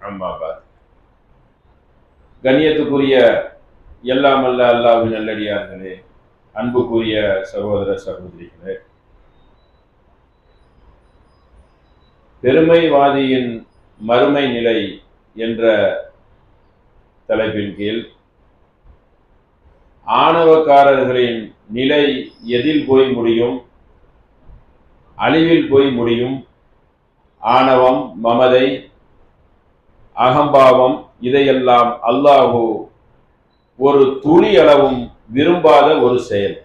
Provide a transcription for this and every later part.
அம்மா பாத் கண்ணியத்துக்குரிய எல்லாம் அல்ல அல்லாஹ்வின் நல்லடியார்களே அன்புக்குரிய சகோதர சகோதரிகளே. பெருமைவாதியின் மறுமை நிலை என்ற தலைப்பின் கீழ் ஆணவக்காரர்களின் நிலை எதில் போய் முடியும் அழிவில் போய் முடியும் ஆணவம் மமதை அகம்பாவம் இதையெல்லாம் அல்லாஹு ஒரு துளி அளவும் விரும்பாத ஒரு செயல்.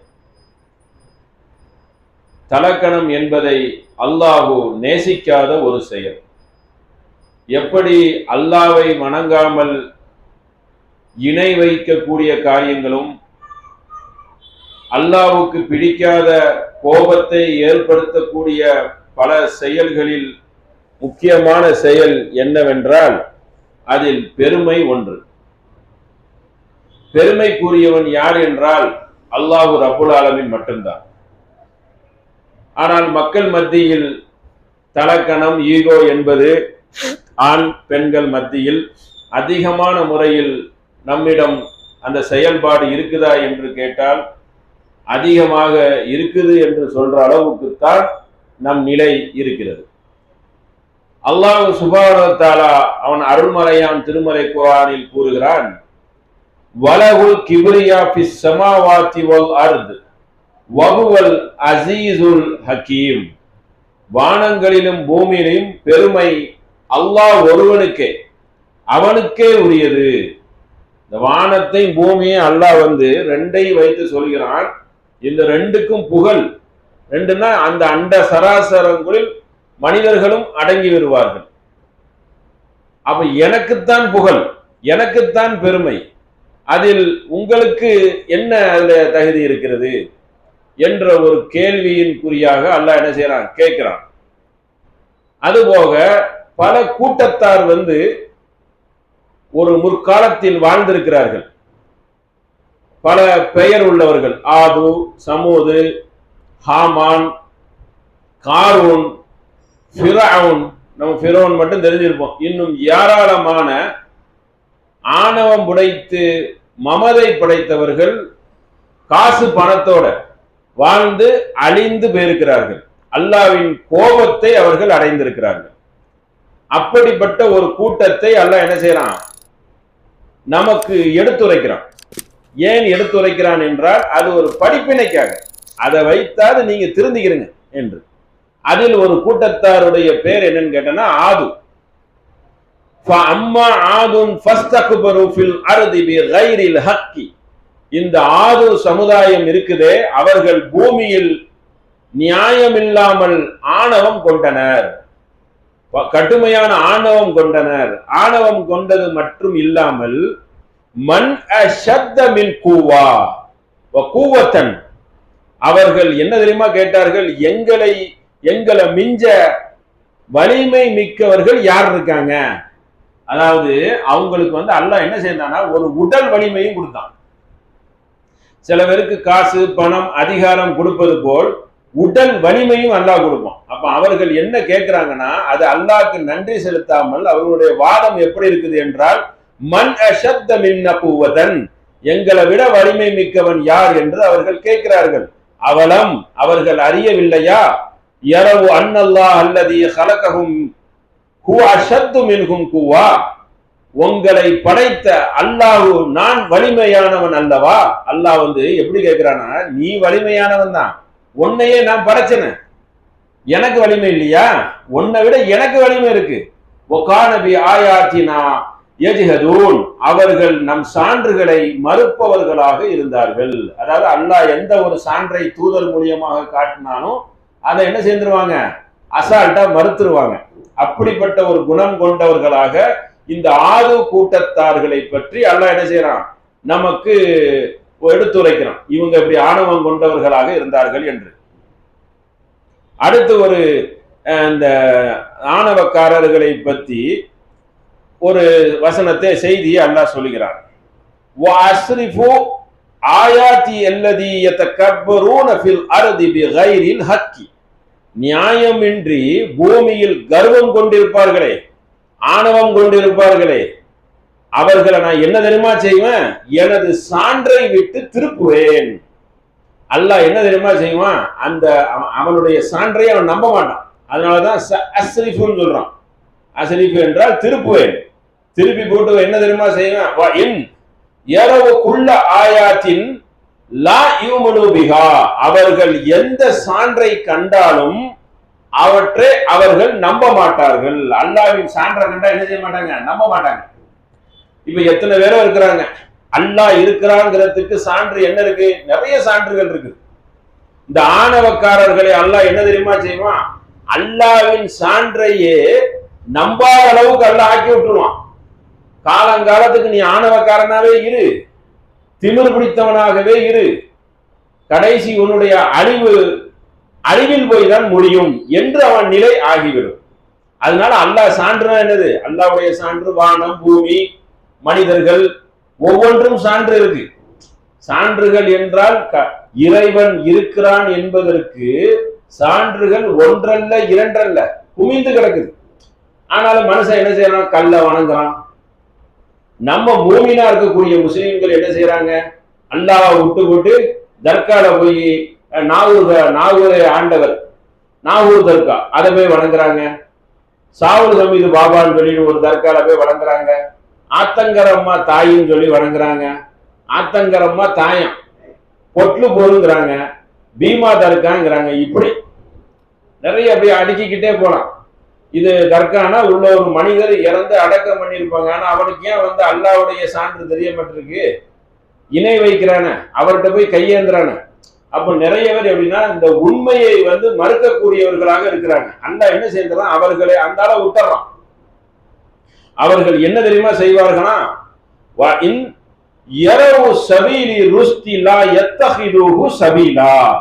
தலக்கணம் என்பதை அல்லாஹு நேசிக்காத ஒரு செயல். எப்படி அல்லாவை வணங்காமல் இணை வைக்கக்கூடிய காரியங்களும் அல்லாவுக்கு பிடிக்காத கோபத்தை ஏற்படுத்தக்கூடிய பல செயல்களில் முக்கியமான செயல் என்னவென்றால் அதில் பெருமை ஒன்று. பெருமைக்குரியவன் யார் என்றால் அல்லாஹு ரபுல் ஆலமின் மட்டும்தான். ஆனால் மக்கள் மத்தியில் தலக்கணம் ஈகோ என்பது ஆண் பெண்கள் மத்தியில் அதிகமான முறையில் நம்மிடம் அந்த செயல்பாடு இருக்குதா என்று கேட்டால் அதிகமாக இருக்குது என்று சொல்ற அளவுக்குத்தான் நம் நிலை இருக்கிறது. அல்லாஹ் சுபானத்தாலா அவன் அருள்மலையான் திருமலை குரானில் கூறுகிறான் வலகுல் கிபிரியா பிஸ் சமாவாத்தி வல் அர்த் வகுவல் அசீசுல் ஹக்கீம் வானங்களிலும் பூமியிலும் பெருமை அல்லாஹ் ஒருவனுக்கே அவனுக்கே உரியது. இந்த வானத்தை பூமியை அல்லாஹ் வந்து ரெண்டை வைத்து சொல்கிறான். இந்த ரெண்டுக்கும் புகழ். ரெண்டுன்னா அந்த அண்ட சராசரங்களில் மனிதர்களும் அடங்கி வருவார்கள். அப்ப எனக்குத்தான் புகழ் எனக்குத்தான் பெருமை. அதில் உங்களுக்கு என்ன அதுல தகுதி இருக்கிறது? என்ற ஒரு கேள்வியின் குறியாக அல்ல என்ன செய்யறான் கேட்கிறான். அதுபோக பல கூட்டத்தார் வந்து ஒரு முற்காலத்தில் வாழ்ந்திருக்கிறார்கள். பல பெயர் உள்ளவர்கள். ஆது சமூது ஹாமான் காரூன் ஃபிரவுன் நம்ம ஃபிரோன் மட்டும் தெரிஞ்சிருப்போம். இன்னும் ஏராளமான ஆணவம் புடைத்து மமதை படைத்தவர்கள் காசு பணத்தோட வாழ்ந்து அழிந்து போயிருக்கிறார்கள். அல்லாவின் கோபத்தை அவர்கள் அடைந்திருக்கிறார்கள். அப்படிப்பட்ட ஒரு கூட்டத்தை அல்லாஹ் என்ன செய்யறான்? நமக்கு எடுத்துரைக்கிறான். ஏன் எடுத்துரைக்கிறான் என்றால் அது ஒரு படிப்பினைக்காக. அதை வைத்தாது நீங்க திருந்திக்கிறீங்க என்று. அதில் ஒரு கூட்டத்தாருடைய பேர் என்னன்னு கேட்டனா ஆது. அம்மா ஆதும் ஹக்கி. இந்த ஆது சமுதாயம் இருக்குதே அவர்கள் பூமியில் நியாயமில்லாமல் ஆணவம் கொண்டனர். கடுமையான ஆணவம் கொண்டனர். ஆணவம் கொண்டது மட்டும் இல்லாமல் மண் மின் கூவா கூவத்தன். அவர்கள் என்ன தெரியுமா கேட்டார்கள்? எங்களை எங்களை மிஞ்ச வலிமை மிக்கவர்கள் யார் இருக்காங்க? அதாவது அவங்களுக்கு வந்து அல்லாஹ் என்ன செய்தானா ஒரு உடல் வலிமையும் கொடுத்தான். சில பேருக்கு காசு பணம் அதிகாரம் கொடுப்பது போல் உடல் வலிமையும் அல்லாஹ் கொடுப்பான். அப்ப அவர்கள் என்ன கேட்கிறாங்கன்னா அது அல்லாஹ்க்கு நன்றி செலுத்தாமல் அவர்களுடைய வாதம் எப்படி இருக்குது என்றால் மண் அசப்த மின்னப்புவதன் எங்களை விட வலிமை மிக்கவன் யார்? என்று அவர்கள் கேட்கிறார்கள். அவலம் அவர்கள் அறியவில்லையா? இரவு அன்னல்லா அல்லது ஹலககும் அஷத்து மின்கும் கூவா உங்களை படைத்த அல்லாஹு நான் வலிமையானவன் அல்லவா? அல்லாஹ் வந்து எப்படி கேட்கிறானா நீ வலிமையானவன் தான். உன்னையே நான் படைச்சன. எனக்கு வலிமை இல்லையா? உன்னை விட எனக்கு வலிமை இருக்கு. ஒகானபி ஆயாத்தினா எஜிஹதூன் அவர்கள் நம் சான்றுகளை மறுப்பவர்களாக இருந்தார்கள். அதாவது அல்லாஹ் எந்த ஒரு சான்றை தூதர் மூலியமாக காட்டினாலும் அதை என்ன சேர்ந்துருவாங்க அசால்ட்டா மறுத்துருவாங்க. அப்படிப்பட்ட ஒரு குணம் கொண்டவர்களாக இந்த ஆது கூட்டத்தார்களை பற்றி அல்லாஹ் என்ன செய்யறான்? நமக்கு எடுத்துரைக்கிறான். இவங்க இப்படி ஆணவம் கொண்டவர்களாக இருந்தார்கள் என்று. அடுத்து ஒரு இந்த ஆணவக்காரர்களை பற்றி ஒரு வசனத்தை செய்தியை அல்லாஹ் சொல்லுகிறான். ஆயாத்தி அல்லதி யத்தக்கபரூன ஃபில் அர்தி பிகைரில் ஹக்கி. நியாயமின்றி பூமியில் கர்வம் கொண்டிருப்பார்களே ஆணவம் கொண்டிருப்பார்களே. அவர்களை நான் என்ன தெரியுமா செய்வேன்? எனது சான்றை விட்டு திருப்புவேன். அல்லாஹ் என்ன தெரியுமா செய்வான்? அந்த அவ- அவனுடைய சான்றை அவன் நம்ப மாட்டான். அதனாலதான் ச- அஸ்ரிஃபுன்னு சொல்றான். அஸ்ரிஃபு என்றால் திருப்புவேன். திருப்பி போட்டு என்ன தெரியுமா செய்வேன்? வ- இன் இரவுக்குள்ள ஆயாத்தின் லா யூமனு அவர்கள் எந்த சான்றை கண்டாலும் அவற்றை அவர்கள் நம்ப மாட்டார்கள். அல்லாவின் சான்றை கண்டா என்ன செய்ய மாட்டாங்க? நம்ப மாட்டாங்க. இப்ப எத்தனை பேரும் இருக்கிறாங்க. அல்லாஹ் இருக்கிறாங்கிறதுக்கு சான்று என்ன இருக்கு? நிறைய சான்றுகள் இருக்கு. இந்த ஆணவக்காரர்களை அல்லாஹ் என்ன தெரியுமா செய்வான்? அல்லாவின் சான்றையே நம்பாத அளவுக்கு அல்லாஹ் ஆக்கி விட்டுருவான். காலங்காலத்துக்கு நீ ஆணவக்காரனாவே இரு. திமிர் பிடித்தவனாகவே இரு. கடைசி உன்னுடைய அழிவு அழிவில் போய் தான் முடியும் என்று அவன் நிலை ஆகிவிடும். அதனால அல்லாஹ் சான்றுனா என்னது? அல்லாவுடைய சான்று வானம் பூமி மனிதர்கள் ஒவ்வொன்றும் சான்று இருக்கு. சான்றுகள் என்றால் க- இறைவன் இருக்கிறான் என்பதற்கு சான்றுகள் ஒன்றல்ல இரண்டல்ல குமிந்து கிடக்குது. ஆனாலும் மனுஷன் என்ன செய்யறான்? கல்ல வணங்குறான். நம்ம மூமினா இருக்கக்கூடிய முஸ்லீம்கள் என்ன செய்யறாங்க அல்லாவை விட்டு விட்டு தர்கால போய் நாகூர் நாகூரை ஆண்டவர் நாகூர் தர்கா அதை போய் வணங்குறாங்க. சாவுல் சமீது பாபான்னு சொல்லி ஒரு தர்கால போய் வணங்குறாங்க. ஆத்தங்கரம்மா தாயின்னு சொல்லி வணங்குறாங்க. ஆத்தங்கரம்மா தாயம். பொட்லு போருங்கிறாங்க பீமா தர்காங்கிறாங்க. இப்படி நிறைய அப்படியே அடுக்கிக்கிட்டே போலாம். இது தர்கானா உள்ள ஒரு மனிதர் இறந்து அடக்கம் பண்ணியிருப்பாங்க. ஆனா அவனுக்கு ஏன் வந்து அல்லாவுடைய சான்று தெரிய மாட்டிருக்கு இணை வைக்கிறானே அவர்கிட்ட போய் கையேந்துறானே. அப்ப நிறைய பேர் எப்படின்னா இந்த உண்மையை வந்து மறுக்கக்கூடியவர்களாக இருக்கிறாங்க. அண்ணா என்ன செய்யறான் அவர்களை அந்த அளவு விட்டுறான். அவர்கள் என்ன தெரியுமா செய்வார்களா வ- இன் இரவு சபீலி ருஸ்திலா லா சபீலா.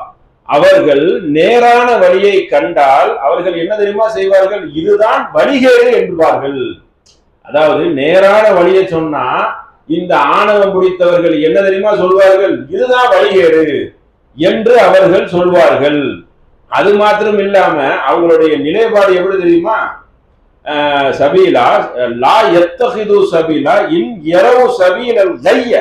அவர்கள் நேரான வழியை கண்டால் அவர்கள் என்ன தெரியுமா செய்வார்கள்? இதுதான் வழிகேடு என்பார்கள். அதாவது நேரான வழியை சொன்னா இந்த ஆணவம் பிடித்தவர்கள் என்ன தெரியுமா சொல்வார்கள்? இதுதான் வழிகேடு என்று அவர்கள் சொல்வார்கள். அது மாத்திரம் இல்லாம அவங்களுடைய நிலைப்பாடு எப்படி தெரியுமா? சபீலா லா எத்தகிது சபீலா இன் இரவு சபீலல் கைய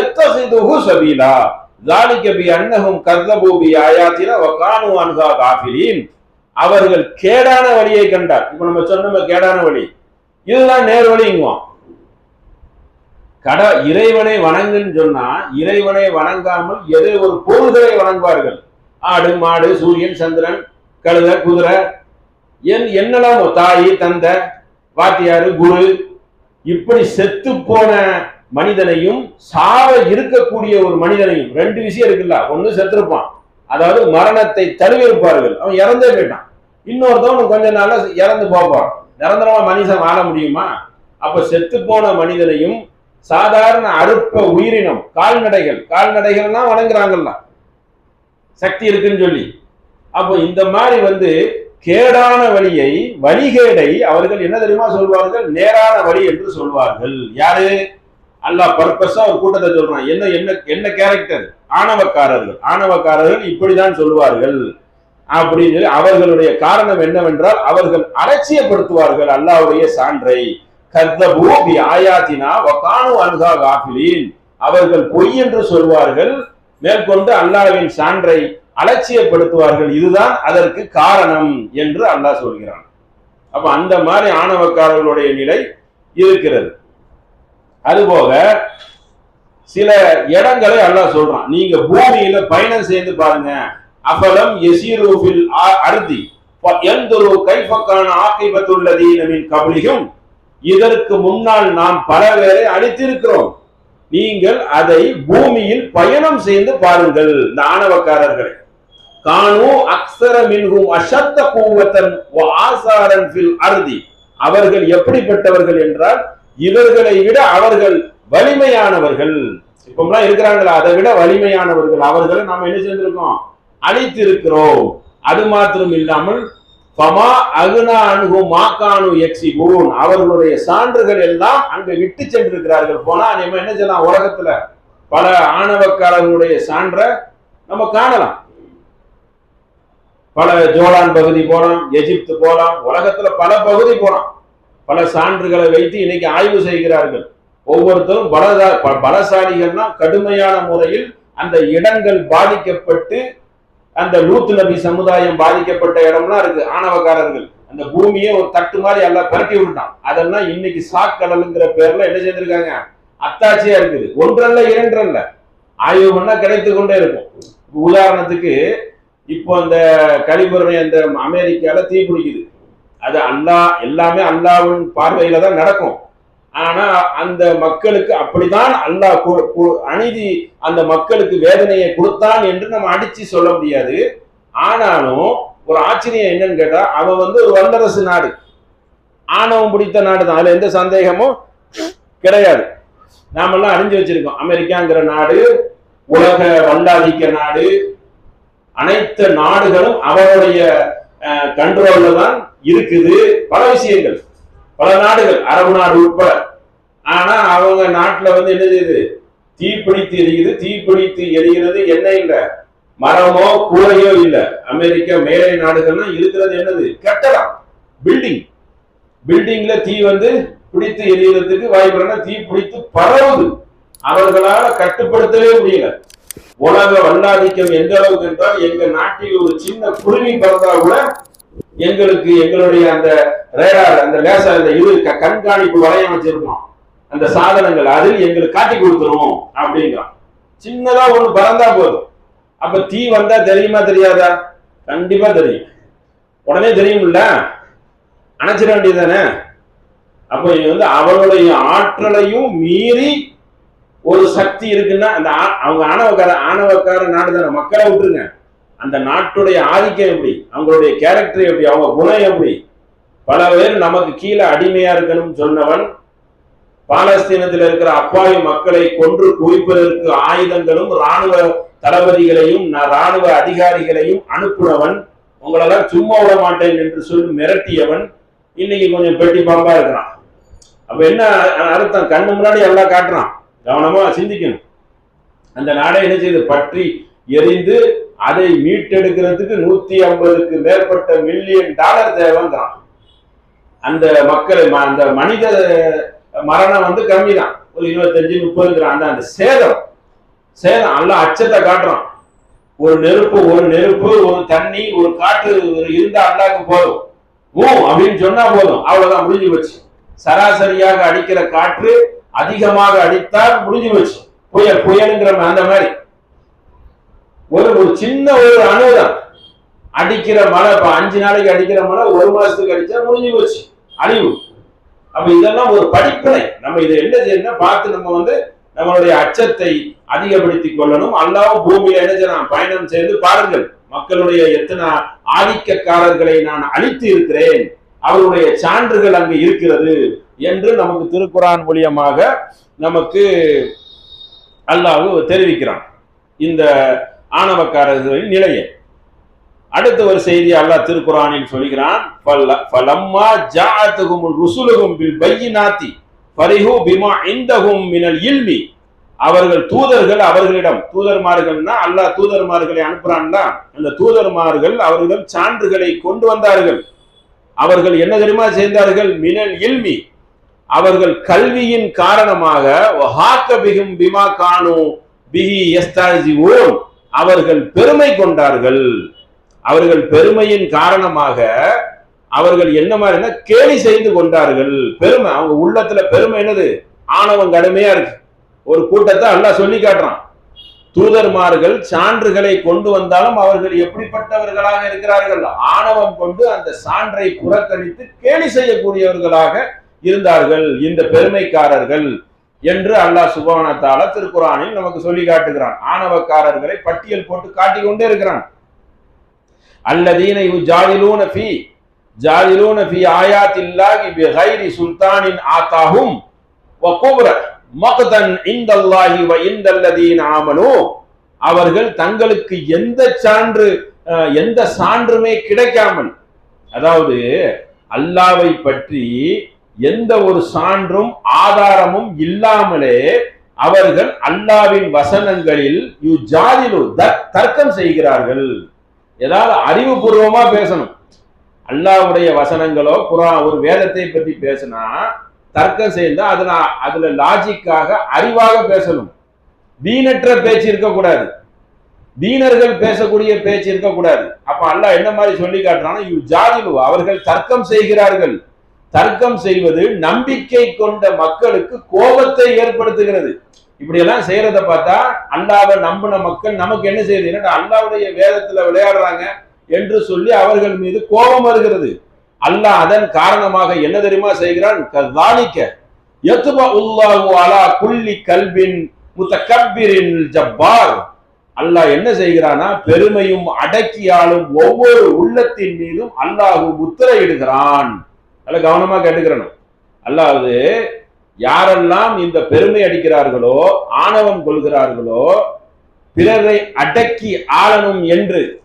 எத்தகிதுகு சபீலா. தாலிகபி அன்னகும் கர்தபூபி ஆயாத்தின வக்கானு அன்ஹா காஃபிலின் அவர்கள் கேடான வழியை கண்டார். இப்ப நம்ம சொன்னோம் கேடான வழி. இதுதான் நேர் வழிங்குவோம் கட இறைவனை வணங்குன்னு சொன்னா இறைவனை வணங்காமல் எதை ஒரு பொருள்களை வணங்குவார்கள். ஆடு மாடு சூரியன் சந்திரன் கழுத குதிரை என் என்னெல்லாம் தாய் தந்தை வாத்தியாரு குரு இப்படி செத்து போன மனிதனையும் சாவ இருக்கக்கூடிய ஒரு மனிதனையும் ரெண்டு விஷயம் இருக்குல்ல. ஒன்னு செத்துருப்பான். அதாவது மரணத்தை தழுவிருப்பார்கள் அவன் இறந்தே போயிட்டான். இன்னொருத்தவன் கொஞ்ச நாள்ல இறந்து போப்பான் நிரந்தரமா மனுஷன் வாழ முடியுமா? அப்ப செத்து போன மனிதனையும் சாதாரண அறுப்ப உயிரினம் கால்நடைகள் கால்நடைகள்லாம் வணங்குறாங்கல்ல. சக்தி இருக்குன்னு சொல்லி. அப்போ இந்த மாதிரி வந்து கேடான வழியை வழிகேடை அவர்கள் என்ன தெரியுமா சொல்வார்கள்? நேரான வழி என்று சொல்வார்கள். யாரு? அல்லாஹ் பர்பஸா ஒரு கூட்டத்தை சொல்றான். என்ன என்ன என்ன கேரக்டர் ஆணவக்காரர்கள். ஆணவக்காரர்கள் இப்படிதான் சொல்வார்கள் அப்படின்னு சொல்லி அவர்களுடைய காரணம் என்னவென்றால் அவர்கள் அலட்சியப்படுத்துவார்கள் அல்லாவுடைய சான்றை. கர்தபூபி ஆயாத்தினா வக்கானு அன்ஹா காஃபிலின். அவர்கள் பொய் என்று சொல்வார்கள். மேற்கொண்டு அல்லாவின் சான்றை அலட்சியப்படுத்துவார்கள். இதுதான் அதற்கு காரணம் என்று அல்லாஹ் சொல்கிறான். அப்ப அந்த மாதிரி ஆணவக்காரர்களுடைய நிலை இருக்கிறது. அதுபோக சில இடங்களை அல்லாஹ் சொல்றான். நீங்க பூமியில பயணம் செய்து பாருங்க. அபலம் எசிரூபில் அர்தி. எந்தொரு கைப்பக்கான ஆக்கிபத்துள்ளதீன மின் கபலியும் இதற்கு முன்னால் நாம் பல பேரை அழித்திருக்கிறோம் நீங்கள் அதை பூமியில் பயணம் செய்து பாருங்கள். இந்த ஆணவக்காரர்களை. காணு அக்ஸர மின்ஹும் அசத்த கூவத்தன் ஆசாரன் ஃபில் அவர்கள் எப்படிப்பட்டவர்கள் என்றால் இவர்களை விட அவர்கள் வலிமையானவர்கள். இப்பெல்லாம் இருக்கிறாங்களா? அதை விட வலிமையானவர்கள். அவர்களை நாம் என்ன செஞ்சிருக்கோம் அழித்து இருக்கிறோம் அது மாத்திரம் இல்லாமல் பமா அகுனா அணுகு மாக்கானு எக்ஸிபூன் அவர்களுடைய சான்றுகள் எல்லாம் அங்கு விட்டு சென்றிருக்கிறார்கள். போனா நம்ம என்ன செய்யலாம்? உலகத்துல பல ஆணவக்காரர்களுடைய சான்றை நம்ம காணலாம். பல ஜோலான் பகுதி போலாம் எகிப்து போலாம் உலகத்துல பல பகுதி போலாம். பல சான்றுகளை வைத்து இன்னைக்கு ஆய்வு செய்கிறார்கள். ஒவ்வொருத்தரும் பலதா ப- பலசாலிகள்னா கடுமையான முறையில் அந்த இடங்கள் பாதிக்கப்பட்டு அந்த லூத்து நபி சமுதாயம் பாதிக்கப்பட்ட இடம்லாம் இருக்கு ஆணவக்காரர்கள். அந்த பூமியை ஒரு தட்டு மாதிரி எல்லாம் பரட்டி விட்டான் அதெல்லாம் இன்னைக்கு சாக்கடலுங்கிற பேர்ல என்ன செஞ்சிருக்காங்க அத்தாட்சியா இருக்குது. ஒன்றல்ல இரண்டல்ல. ஆய்வு பண்ணா கிடைத்து கொண்டே இருக்கும். உதாரணத்துக்கு இப்போ அந்த கலிபுரணி அந்த அமெரிக்கால தீ பிடிக்குது. அது அல்லாஹ் எல்லாமே அல்லாவின் பார்வையில தான் நடக்கும். ஆனா அந்த மக்களுக்கு அப்படிதான் அல்லாஹ் கு- அநீதி அந்த மக்களுக்கு வேதனையை கொடுத்தான் என்று நம்ம அடிச்சு சொல்ல முடியாது. ஆனாலும் ஒரு ஆச்சரியம் என்னன்னு கேட்டா அவன் வந்து ஒரு வல்லரசு நாடு. ஆணவம் பிடித்த நாடு தான். அதுல எந்த சந்தேகமும் கிடையாது. நாமெல்லாம் அறிஞ்சு வச்சிருக்கோம். அமெரிக்காங்கிற நாடு உலக வல்லாதிக்க நாடு அனைத்து நாடுகளும் அவருடைய கண்ட்ரோல்ல தான் இருக்குது. பல விஷயங்கள். பல நாடுகள். அரபு நாடு உட்பட. ஆனா அவங்க நாட்டுல வந்து என்ன செய்யுது? தீப்பிடித்து எரியுது. தீப்பிடித்து எரிகிறது என்ன இல்ல? மரமோ கூரையோ இல்ல. அமெரிக்கா மேலை நாடுகள்லாம் இருக்கிறது என்னது? கட்டடம். பில்டிங் பில்டிங்ல தீ வந்து பிடித்து எரியறதுக்கு வாய்ப்பு தீ பிடித்து பரவுது. அவர்களால கட்டுப்படுத்தவே முடியல. உலக வல்லாதிக்கம் எந்த அளவுக்கு என்றால் எங்க நாட்டில் ஒரு சின்ன குருவி பறந்தா கூட எங்களுக்கு எங்களுடைய அந்த ரேடார் அந்த லேசர் அந்த இது கண்காணிப்பு வளையம் வச்சிருக்கோம். அந்த சாதனங்கள் அதில் எங்களுக்கு காட்டி கொடுத்துரும் அப்படிங்கிறான். சின்னதா ஒண்ணு பறந்தா போதும். அப்ப தீ வந்தா தெரியுமா தெரியாதா? கண்டிப்பா தெரியும். உடனே தெரியும்ல? அணைச்சிட வேண்டியதானே அப்ப இது வந்து அவனுடைய ஆற்றலையும் மீறி ஒரு சக்தி இருக்குன்னா அந்த அவங்க ஆணவக்கார ஆணவக்கார நாடு தானே மக்களை விட்டுருங்க. அந்த நாட்டுடைய ஆதிக்கம் எப்படி? அவங்களுடைய கேரக்டர் எப்படி? அவங்க குணம் எப்படி? பல பேர் நமக்கு கீழே அடிமையா இருக்கணும்னு சொன்னவன் பாலஸ்தீனத்தில் இருக்கிற அப்பாவி மக்களை கொன்று குவிப்பதற்கு ஆயுதங்களும் ராணுவ தளபதிகளையும் ராணுவ அதிகாரிகளையும் அனுப்புனவன் உங்களெல்லாம் சும்மா விட மாட்டேன் என்று சொல்லி மிரட்டியவன் இன்னைக்கு கொஞ்சம் பெட்டி பாம்பா இருக்கிறான். அப்ப என்ன அர்த்தம்? கண்ணு முன்னாடி எல்லாம் காட்டுறான்? கவனமா சிந்திக்கணும். அந்த நாடே என்ன செய்யுது பற்றி எரிந்து அதை மீட்டெடுக்கிறதுக்கு நூத்தி ஐம்பதுக்கு மேற்பட்ட மில்லியன் டாலர் தேவைங்கிறான். அந்த மக்களை அந்த மனித மரணம் வந்து கம்மி தான் ஒரு இருபத்தஞ்சு முப்பதுங்கிறான் அந்த அந்த சேதம். சேதம் எல்லாம் அச்சத்தை காட்டுறான். ஒரு நெருப்பு ஒரு நெருப்பு ஒரு தண்ணி ஒரு காற்று ஒரு இருந்தா அல்லாக்கு போதும். ஓ அப்படின்னு சொன்னா போதும். அவ்வளவுதான் முடிஞ்சு போச்சு. சராசரியாக அடிக்கிற காற்று அதிகமாக அடித்தால் முடிஞ்சு போச்சு. புயல் புயலுங்கிற அந்த மாதிரி. ஒரு ஒரு சின்ன ஒரு அணுதான் அடிக்கிற மழை இப்ப அஞ்சு நாளைக்கு அடிக்கிற மழை ஒரு மாசத்துக்கு அடிச்சா முடிஞ்சு போச்சு. அழிவு. அப்ப இதெல்லாம் ஒரு படிப்பினை. நம்ம இதை என்ன செய்யணும் பார்த்து நம்ம வந்து நம்மளுடைய அச்சத்தை அதிகப்படுத்திக் கொள்ளணும். அல்லாவும் பூமியில என்ன செய்யலாம் பயணம் செய்து பாருங்கள். மக்களுடைய எத்தனை ஆதிக்கக்காரர்களை நான் அழித்து இருக்கிறேன். அவருடைய சான்றுகள் அங்கு இருக்கிறது என்று நமக்கு திருக்குறான் மூலியமாக நமக்கு அல்லாஹ் தெரிவிக்கிறான். இந்த ஆணவக்காரர்களின் நிலையை. அடுத்த ஒரு செய்தி அல்லாஹ் திருக்குறானில் சொல்கிறான் ஃபலம்மா ஜாஅத்துஹுமுல் ருசுலுஹும் பில் பையினாத்தி ஃபரிஹு பிமா இந்தஹும் மினல் இல்மி. அவர்கள் தூதர்கள் அவர்களிடம் தூதர்மார்கள்னா அல்லாஹ் தூதர்மார்களை அனுப்புறான்னா அந்த தூதர்மார்கள் அவர்களிடம் சான்றுகளை கொண்டு வந்தார்கள். அவர்கள் என்ன தெரியுமா செய்தார்கள்? மினல் இல்மி. அவர்கள் கல்வியின் காரணமாக வஹாக்க பிமா கானு பிஹி யஸ்தாஜிஊன். அவர்கள் பெருமை கொண்டார்கள். அவர்கள் பெருமையின் காரணமாக அவர்கள் என்ன மாதிரினா கேலி செய்து கொண்டார்கள். பெருமை அவங்க உள்ளத்துல பெருமை என்னது? ஆணவம் கடுமையா இருக்கு. ஒரு கூட்டத்தை அல்லாஹ் சொல்லி காட்டுறான். தூதர்மார்கள் சான்றுகளை கொண்டு வந்தாலும் அவர்கள் எப்படிப்பட்டவர்களாக இருக்கிறார்கள்? ஆணவம் கொண்டு அந்த சான்றை புறக்கணித்து கேலி செய்யக்கூடியவர்களாக இருந்தார்கள். இந்த பெருமைக்காரர்கள் என்று அல்லாஹ் சுபானத்தால திருக்குறானில் நமக்கு சொல்லி காட்டுகிறான். ஆணவக்காரர்களை பட்டியல் போட்டு காட்டிக் கொண்டே இருக்கிறான். அல்லதீன யு ஜாதிலூன ஃபி ஜாதிலூன ஃபி ஆயாத்தில்லாஹி பிகைரி சுல்தானின் ஆத்தாஹும் வகுப்ர மக்தன் இந்தல்லாஹி வ இந்தல்லதீன ஆமனு. அவர்கள் தங்களுக்கு எந்த சான்று அஹ், எந்த சான்றுமே கிடைக்காமல் அதாவது அல்லாவை பற்றி எந்த ஒரு சான்றும் ஆதாரமும் இல்லாமலே அவர்கள் அல்லாவின் வசனங்களில் யுஜாதிலு த- தர்க்கம் செய்கிறார்கள். ஏதாவது அறிவுபூர்வமா பேசணும். அல்லாஹ்வுடைய வசனங்களோ குரான் ஒரு வேதத்தை பற்றி பேசினா தர்க்கம் செய்து அதுல அதுல லாஜிக்காக அறிவாக பேசணும். வீணற்ற பேச்சு இருக்கக்கூடாது. வீணர்கள் பேசக்கூடிய பேச்சு இருக்கக்கூடாது. அப்ப அல்லாஹ் என்ன மாதிரி சொல்லி காட்டுறான்னா யூ ஜாதிலு அவர்கள் தர்க்கம் செய்கிறார்கள். தர்க்கம் செய்வது நம்பிக்கை கொண்ட மக்களுக்கு கோபத்தை ஏற்படுத்துகிறது. இப்படி எல்லாம் செய்யறத பார்த்தா அல்லாவை நம்பின மக்கள் நமக்கு என்ன செய்யுது? என்னடா அல்லாவுடைய வேதத்துல விளையாடுறாங்க என்று சொல்லி அவர்கள் மீது கோபம் வருகிறது. அல்லாஹ் அதன் காரணமாக என்ன தெரியுமா செய்கிறான்? கதாலிக்க. யத்துப உல்லாஹு அலா குல்லி கல்பின் முத்தகப்பிரின் ஜப்பார். அல்லாஹ் என்ன செய்கிறானா பெருமையும் அடக்கியாலும் ஒவ்வொரு உள்ளத்தின் மீதும் அல்லாஹு முத்திரையிடுகிறான். நல்ல கவனமா கேட்டுக்கிறணும். அல்லாவது யாரெல்லாம் இந்த பெருமை அடிக்கிறார்களோ ஆணவம் கொள்கிறார்களோ பிறரை அடக்கி ஆளணும் என்று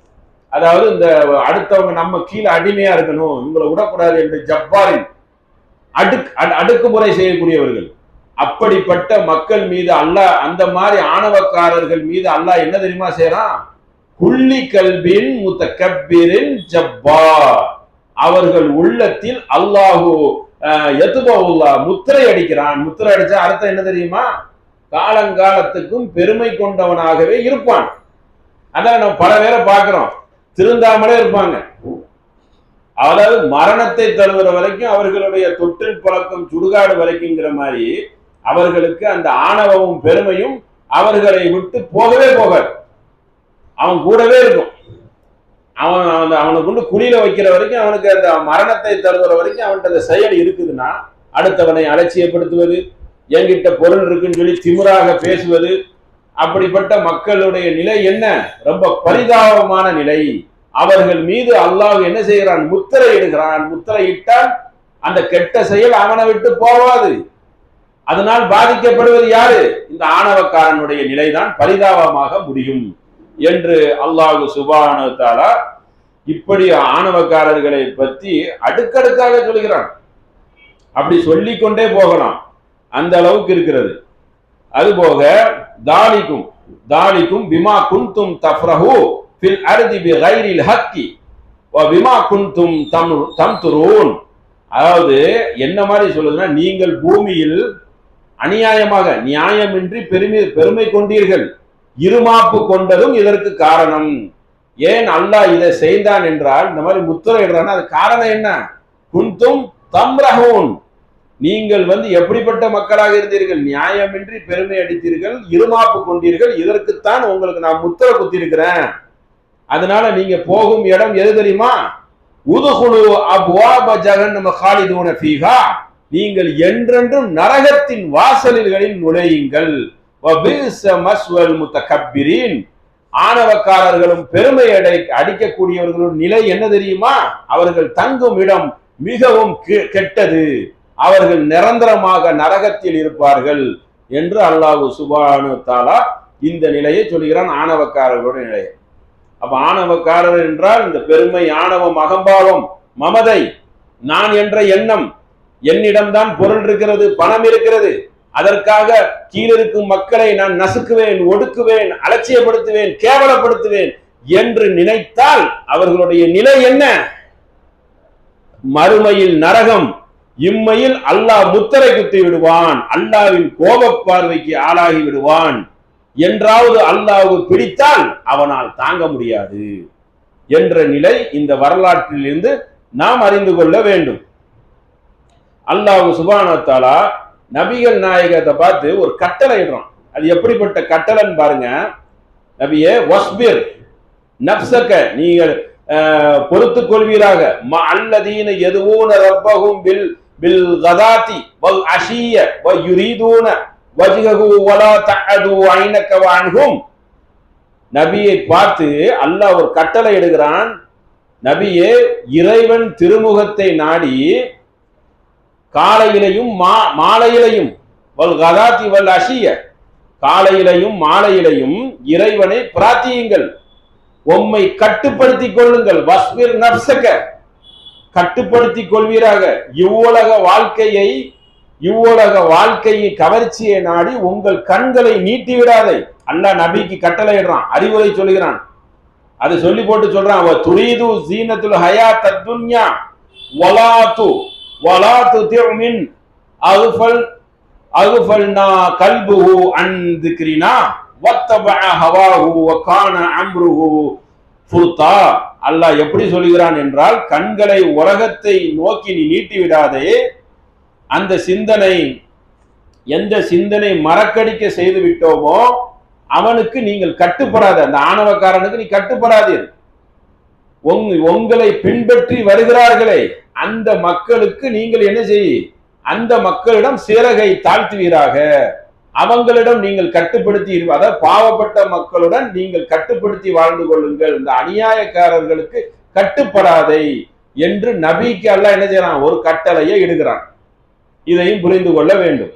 அதாவது இந்த அடுத்தவங்க நம்ம கீழே அடிமையா இருக்கணும் இவங்களை விடக்கூடாது என்று ஜப்பாரின் அடுக்கு அடு- செய்யக்கூடியவர்கள். அப்படிப்பட்ட மக்கள் மீது அல்லாஹ் அந்த மாதிரி ஆணவக்காரர்கள் மீது அல்லாஹ் என்ன தெரியுமா செய்யறான்? குள்ளி கல்பின் முத்தகப்பிரின் ஜப்பார். அவர்கள் உள்ளத்தில் அல்லாஹு எத்துபவுல்லா முத்திரை அடிக்கிறான். முத்திரை அடிச்சா அர்த்தம் என்ன தெரியுமா? காலங்காலத்துக்கும் பெருமை கொண்டவனாகவே இருப்பான். அதான் நம்ம பல பேரை பார்க்கிறோம். திருந்தாமலே இருப்பாங்க. அதாவது மரணத்தை தழுவுற வரைக்கும் அவர்களுடைய தொற்றில் பழக்கம் சுடுகாடு வரைக்குங்கிற மாதிரி அவர்களுக்கு அந்த ஆணவமும் பெருமையும் அவர்களை விட்டு போகவே போகாது. அவன் கூடவே இருக்கும். அவன் அந்த அவனை கொண்டு குழியில வைக்கிற வரைக்கும் அவனுக்கு அந்த மரணத்தை தருகிற வரைக்கும் அவன்கிட்ட அந்த செயல் இருக்குதுன்னா அடுத்தவனை அலட்சியப்படுத்துவது என்கிட்ட பொருள் இருக்குன்னு சொல்லி திமுறாக பேசுவது அப்படிப்பட்ட மக்களுடைய நிலை என்ன? ரொம்ப பரிதாபமான நிலை. அவர்கள் மீது அல்லாஹ் என்ன செய்கிறான்? முத்திரை இடுகிறான். முத்திரை இட்டால் அந்த கெட்ட செயல் அவனை விட்டு போவாது அதனால் பாதிக்கப்படுவது யாரு? இந்த ஆணவக்காரனுடைய நிலைதான் பரிதாபமாக முடியும். என்று அல்லாஹு சுபானு தாலா இப்படி ஆணவக்காரர்களை பற்றி அடுக்கடுக்காக சொல்கிறான். அப்படி சொல்லிக்கொண்டே போகலாம். அந்த அளவுக்கு இருக்கிறது. அதுபோக தாலிக்கும் தாலிக்கும் பிமா குந்தும் தஃப்ரஹு ஃபில் அர்தி பி கைரில் ஹக்கி ஓ விமா குந்தும் தம் தம்துரூன். அதாவது என்ன மாதிரி சொல்லுதுன்னா நீங்கள் பூமியில் அநியாயமாக நியாயமின்றி பெருமை பெருமை கொண்டீர்கள். இருமாப்பு கொண்டதும் இதற்கு காரணம். ஏன் அல்லாஹ் இதை செய்தான் என்றால் இந்த மாதிரி முத்திரை அது காரணம் என்ன? குந்தும் தம்ரஹூன். நீங்கள் வந்து எப்படிப்பட்ட மக்களாக இருந்தீர்கள்? நியாயமின்றி பெருமை அடித்தீர்கள் இருமாப்பு கொண்டீர்கள் இதற்குத்தான் உங்களுக்கு நான் முத்திரை குத்திருக்கிறேன் அதனால நீங்க போகும் இடம் எது தெரியுமா? உதுகுழு அப்வாப ஜகன்னம காலிதூன ஃபீஹா. நீங்கள் என்றென்றும் நரகத்தின் வாசல்களில் நுழையுங்கள். ஆணவக்காரர்களும் பெருமை அடை அடிக்கக்கூடியவர்களும் நிலை என்ன தெரியுமா? அவர்கள் தங்கும் இடம் மிகவும் கெ- கெட்டது. அவர்கள் நிரந்தரமாக நரகத்தில் இருப்பார்கள் என்று அல்லாஹு சுபானு தாலா இந்த நிலையை சொல்கிறான் ஆணவக்காரர்களுடைய நிலையை. அப்ப ஆணவக்காரர் என்றால் இந்த பெருமை ஆணவம் அகம்பாவம் மமதை நான் என்ற எண்ணம் என்னிடம்தான் பொருள் இருக்கிறது பணம் இருக்கிறது அதற்காக கீழிருக்கும் மக்களை நான் நசுக்குவேன் ஒடுக்குவேன் அலட்சியப்படுத்துவேன் கேவலப்படுத்துவேன் என்று நினைத்தால் அவர்களுடைய நிலை என்ன? மறுமையில் நரகம் இம்மையில் அல்லாஹ் முத்திரை குத்தி விடுவான் அல்லாவின் கோப பார்வைக்கு ஆளாகி விடுவான். என்றாவது அல்லாஹ் பிடித்தால் அவனால் தாங்க முடியாது என்ற நிலை இந்த வரலாற்றிலிருந்து நாம் அறிந்து கொள்ள வேண்டும். அல்லாஹ் சுபானத்தாலா நபிகள் நாயகத்தை பார்த்து ஒரு கட்டளை இடுறான். அது எப்படிப்பட்ட கட்டளைன்னு பாருங்க. நபியே வஸ்பிர் நப்சக்க நீங்கள் பொறுத்து கொள்வீராக ம அல்லதீன எதுவூன ரப்பகும் பில் பில் கதாதி வல் அஷிய வ யுரீதூன வஜ்ஹஹு வலா தஅது ஐனக வஅன்ஹும். நபியை பார்த்து அல்லாஹ் ஒரு கட்டளை இடுகிறான். நபியே இறைவன் திருமுகத்தை நாடி காலையிலையும் மா மாலையிலையும் வல் கதாத்தி வல் அஷிய. காலையிலையும் மாலையிலையும் இறைவனை பிரார்த்தியுங்கள். உம்மை கட்டுப்படுத்தி கொள்ளுங்கள். வஸ்வீர் நப்சக. கட்டுப்படுத்தி கொள்வீராக. இவ்வுலக வாழ்க்கையை இவ்வுலக வாழ்க்கையை கவர்ச்சியை நாடி உங்கள் கண்களை நீட்டி விடாதே அல்லாஹ் நபிக்கு கட்டளையிடுறான் அறிவுரை சொல்லுகிறான். அது சொல்லி போட்டு சொல்றான் அவ துரீது ஜீனத்துல் ஹயா துன்யா ஒலாத்து வலாத்து திமின் அகுஃபல் அகுஃபல்னா கல்புஹு அன் திக்ரினா வத்தபஅ ஹவாஹு வகான அம்ருஹு ஃபுர்தா அல்லாஹ் எப்படி சொல்கிறான் என்றால் கண்களை உலகத்தை நோக்கி நீ நீட்டி விடாதே அந்த சிந்தனை எந்த சிந்தனை மறக்கடிக்க செய்து விட்டோமோ அவனுக்கு நீங்கள் கட்டுப்படாத அந்த ஆணவக்காரனுக்கு நீ கட்டுப்படாதீர். உங்- உங்களை பின்பற்றி வருகிறார்களே. அந்த மக்களுக்கு நீங்கள் என்ன செய்? அந்த மக்களிடம் சிறகை தாழ்த்துவீராக. அவங்களிடம் நீங்கள் கட்டுப்படுத்தி அதாவது பாவப்பட்ட மக்களுடன் நீங்கள் கட்டுப்படுத்தி வாழ்ந்து கொள்ளுங்கள். இந்த அநியாயக்காரர்களுக்கு கட்டுப்படாதை என்று நபிக்கு அல்ல என்ன செய்யறான்? ஒரு கட்டளையை இடுகிறான். இதையும் புரிந்து கொள்ள வேண்டும்.